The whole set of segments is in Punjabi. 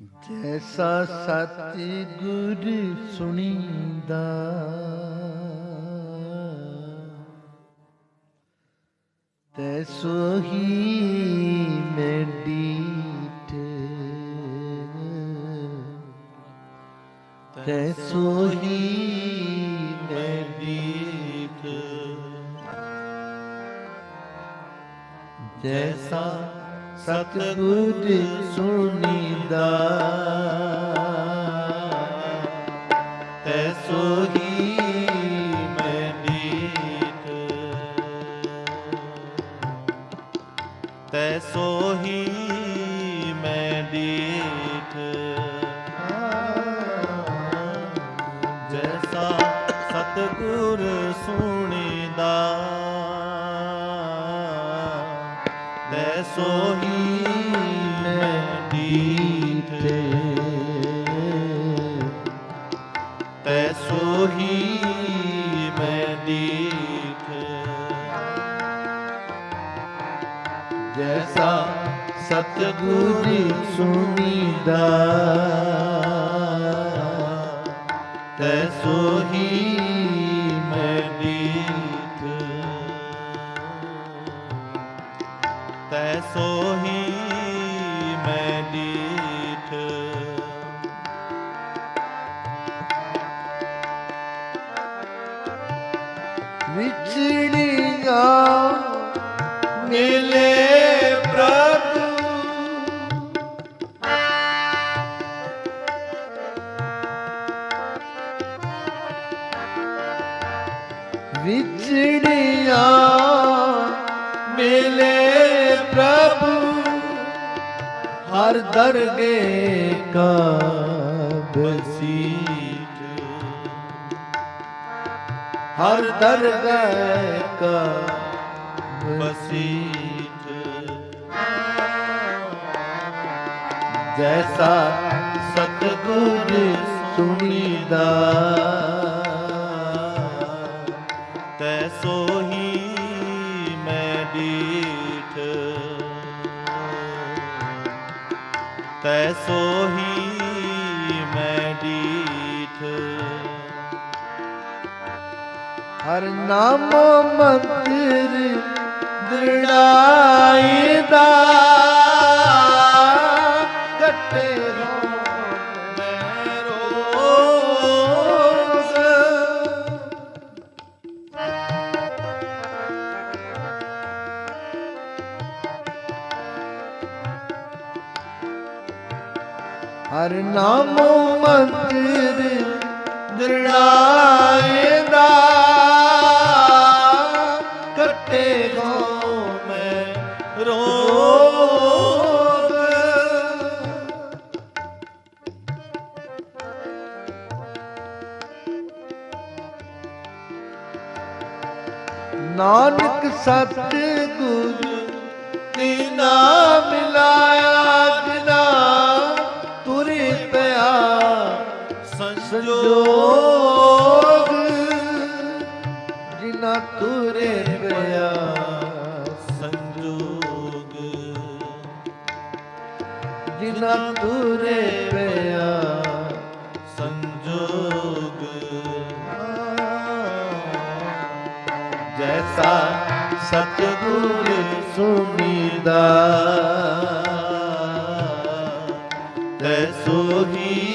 ਜੈਸਾ ਸਤਿ ਗੁਰ ਸੁਣੀਦਾ ਤੈਸੋ ਹੀ ਮੈਂ ਤੈਸੋ ਹੀ ਮੈਂ ਜੈਸਾ ਸਤਿਗੁਰ ਸੁਣੀਦਾ। ਤੈ ਸੋਹੀ ਮੈਂ ਡੀਠ ਤੈਸੋ ਹੀ ਮੈਂ ਡੀਠ ਜੈਸਾ ਸਤਿਗੁਰ ਸੁਨੀਦਾ ਤੈਸੋ ਹੀ ਮੈਂ ਡੀਠ ਤੈਸੋ ਹੀ ਮੈਂ ਡੀਠ ਵਿਛੜੀਆਂ ਮਿਲੇ ਵਿਛੜੀਆਂ ਮਿਲੇ ਪ੍ਰਭੂ ਹਰ ਦਰਗੇ ਕਾ ਬਸੀਠ ਹਰ ਦਰਗਾਹ ਕਾ ਬਸੀਠ ਜੈਸਾ ਸਤਗੁਰ ਸੁਣੀਦਾ ਤੈਸੋ ਹੀ ਮੈਂ ਡੀਠ। ਹਰ ਨਾਮ ਮੰਤਰ ਦ੍ਰਿੜਾਈ ਦਾ। ਹਰ ਨਾਮ ਮੰਤਰ ਦ੍ਰਿੜਾਏ ਦਾ। ਕੱਟੇ ਗੋ ਮੈਂ ਰੋ ਸਤਿਗੁਰ ਸੁਣੀਦਾ ਤੈਸੋ ਹੀ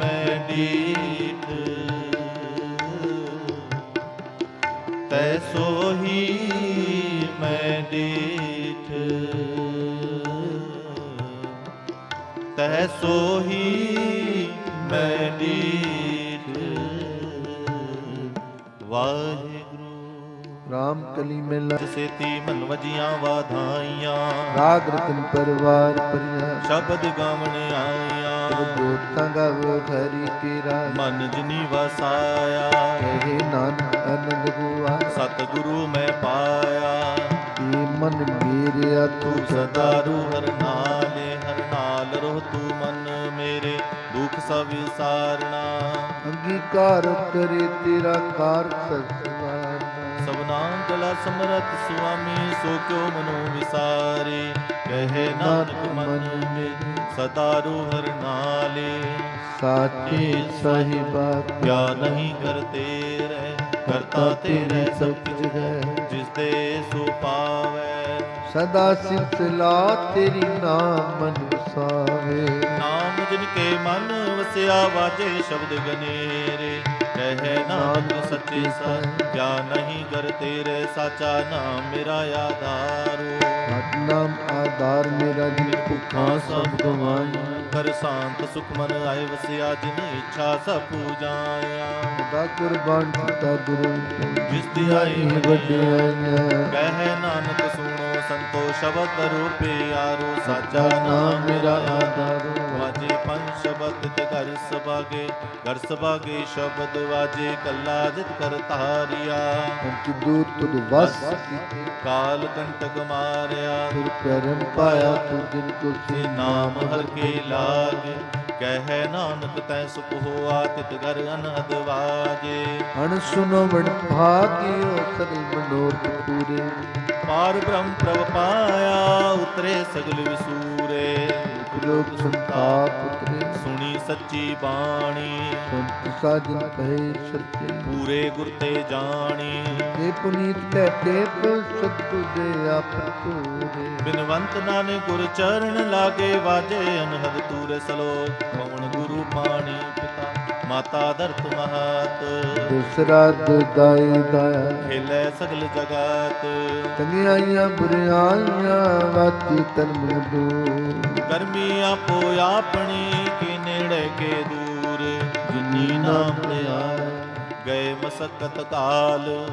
ਮੈਂ ਡੀਠ। ਤੈਸੋ ਹੀ ਮੈਂ ਡੀਠ। ਤੈਸੋ ਹੀ ਮੈਂ ਡੀਠ ਵਾਹਿਗੁਰੂ। ਰਾਮ ਕਲੀ ਮੇਲਾ। ਸੇਤੀ ਮਨ ਵਜੀਆਂ ਵਾਧਾਈਆਂ। ਰਾਗ ਰਤਨ ਪਰਵਾਰ ਪਰਿਆ। ਸ਼ਬਦ ਗਾਵਣ ਆਈਆਂ ਜੋਤਾਂ ਗਾਵੋ ਹਰੀ ਤੇਰਾ। ਮਨ ਜਿਨੀ ਵਸਾਇਆ। ਕਹੇ ਨਾਨਕ ਅਨੰਦ ਗੁਆ। ਸਤਿਗੁਰੂ ਮੈਂ ਪਾਇਆ। ਇਹ ਮਨ ਮੇਰਿਆ ਤੂੰ ਸਦਾ ਰੂ ਹਰ ਤੂੰ ਮਨ ਮੇਰੇ ਦੁਖ ਸਭ ਵਿਸਾਰਣਾ ਅੰਗੀਕਾਰ ਕਰੇ ਤੇਰਾ ਕਾਰ ਸਤਵਾਨਾ ਸਭਨਾ ਕਲਾ ਸਮਰਤ ਸੁਆਮੀ ਸੋ ਕਿਉ ਮਨੋ ਵਿਸਾਰੇ? ਕਹੇ ਨਾਨਕ ਮਨ ਮੇਰੇ ਸਦਾ ਰੂਹਰ ਨਾਲੇ। ਸਾਚੇ ਸਾਹਿਬਾ ਕਿਆ ਨਹੀਂ ਕਰ ਤੇਰੇ ਕਰਤਾ ਤੇਰੇ ਸਭ ਕੁਝ ਹੈ। ਜਿਸ ਤੇ ਸੋ ਪਾਵੈ ਸਦਾ ਸਿਫਤਲਾ ਤੇਰੀ ਨਾਮ ਮਨ ਵਸਾਵੇ ਨਾਮ ਜਿਨ ਕੇ ਮਨ ਵਸਿਆ ਵਾਜੇ ਸ਼ਬਦ ਗਨੇਰੇ। ਕਹੇ ਨਾਨਕ ਸੱਚੇ ਸਤ ਕਿਆ ਨਹੀਂ ਕਰ ਤੇਰੇ ਸਾਚਾ ਨਾਮ ਮੇਰਾ ਆਧਾਰੋ ਨਾਮ ਆਧਾਰ ਮੇਰਾ ਜਿਨ ਭੁੱਖਾ ਸਭ ਗਵਾਈਆਂ ਕਰ ਸ਼ਾਂਤ ਸੁਖ ਮਨ ਆਏ ਵਸਿਆ ਜਿਨ ਇੱਛਾ ਸਭ ਪੂਜਾਇਆ। ਸਦਾ ਕੁਰਬਾਨ ਕੀਤਾ ਗੁਰੂ। ਜਿਸ ਦੀ ਆਈ ਵਡਿਆਈਆਂ ਕਹੇ ਨਾਨਕ ਸੰਤੋ ਸ਼ਬਦ ਰੂਪੇ ਆਰੋ ਸਾਚਾ ਨਾਮ ਮੇਰਾ ਆਧਾਰ ਵਾਜੇ ਪੰਜ ਸ਼ਬਦ ਘਰ ਸਭਾਗੇ ਘਰ ਸਭਾਗੇ ਸ਼ਬਦ ਵਾਜੇ ਕੱਲਾ ਜਿਤ ਕਰ ਤਾਰਿਆ ਪੰਚ ਦੂਤ ਤੁਧ ਵਸ ਕਾਲ ਕੰਟਕ ਮਾਰਿਆ। ਤੁਰ ਪੈਰਮ ਪਾਇਆ ਤੁਰ ਦਿਨ ਕੋ ਤੇ ਨਾਮ ਹਰ ਕੇ ਲਾਗੇ। ਕਹੇ ਨਾਨਕ ਤੈ ਸੁਖ ਹੋਆ ਤਿਤ ਘਰ ਅਨਹਦ ਵਾਜੇ। ਅਣ ਸੁਨੋ ਵਡ ਭਾਗਿਓ ਸਗਲ ਮਨੋਰਥ ਪੂਰੇ। ਪਾਰ ਬ੍ਰਹਮ ਪ੍ਰਭ ਪਾਇਆ ਉਤਰੇ ਸਗਲ ਵਿਸੂਰੇ। ਲੋਕ ਸੰਤਾਪ ਉਤਰੇ। ਸੁਣੀ ਸੱਚੀ ਬਾਣੀ। ਸੰਤ ਸਾਜਨ ਕਹੇ ਸੱਚੇ। ਪੂਰੇ ਗੁਰ ਤੇ ਜਾਣੀ। ਤੇ ਪੁਨੀਤ ਕਹਤੇ ਪਰ ਸਤੁ ਦੇ ਆਪ ਪੂਰੇ। ਬਿਨਵੰਤ ਨਾਨਕ ਗੁਰ ਚਰਨ ਲਾਗੇ ਵਾਜੇ ਅਨਹਦ ਤੂਰੇ ਸਲੋਕ ਪਵਨ ਗੁਰੂ ਪਾਣੀ ਪਿਤਾ। ਮਾਤਾ ਦਰਤ ਮਹਤ। ਦੂਸਰਾ ਦੁਦਾਈ ਦਾਇਆ ਖੇਲੇ ਸਗਲ ਜਗਤ। ਚੰਗਿਆਈਆਂ ਬੁਰਿਆਈਆਂ ਵਾਤੀ ਤਨ ਮਨ ਦੂਰ। ਗਰਮੀ ਆਪੋ ਆਪਣੀ ਕੀ ਨੇੜੇ ਕੇ ਦੂਰ। ਜਿਨੀ ਨਾਮ ਲਿਆ ਗਏ ਮਸਕਤ ਕਾਲ।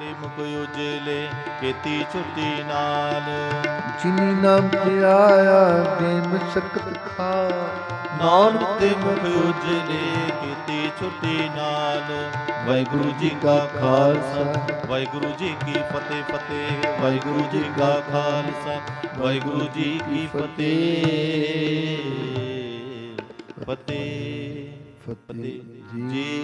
ਤੇ ਮੁਖ ਉਜਲੇ ਕੀਤੀ ਛੁੱਟੀ ਨਾਲ। ਜਿਨੀ ਨਾਮ ਤੇ ਆਇਆ ਤੇ ਮਸਕਤ ਖਾ। ਨਾਨਕ ਤੇ ਮੁਖ ਉਜਲੇ ਕੀਤੀ ਛੁੱਟੀ ਨਾਲ। ਵਾਹਿਗੁਰੂ ਜੀ ਕਾ ਖਾਲਸਾ ਵਾਹਿਗੁਰੂ ਜੀ ਕੀ ਫਤਿਹ ਫਤਿਹ। ਵਾਹਿਗੁਰੂ ਜੀ ਕਾ ਖਾਲਸਾ ਵਾਹਿਗੁਰੂ ਜੀ ਕੀ ਫਤਿਹ। ਫਤਿਹ ਫਤਿਹ ਜੀ।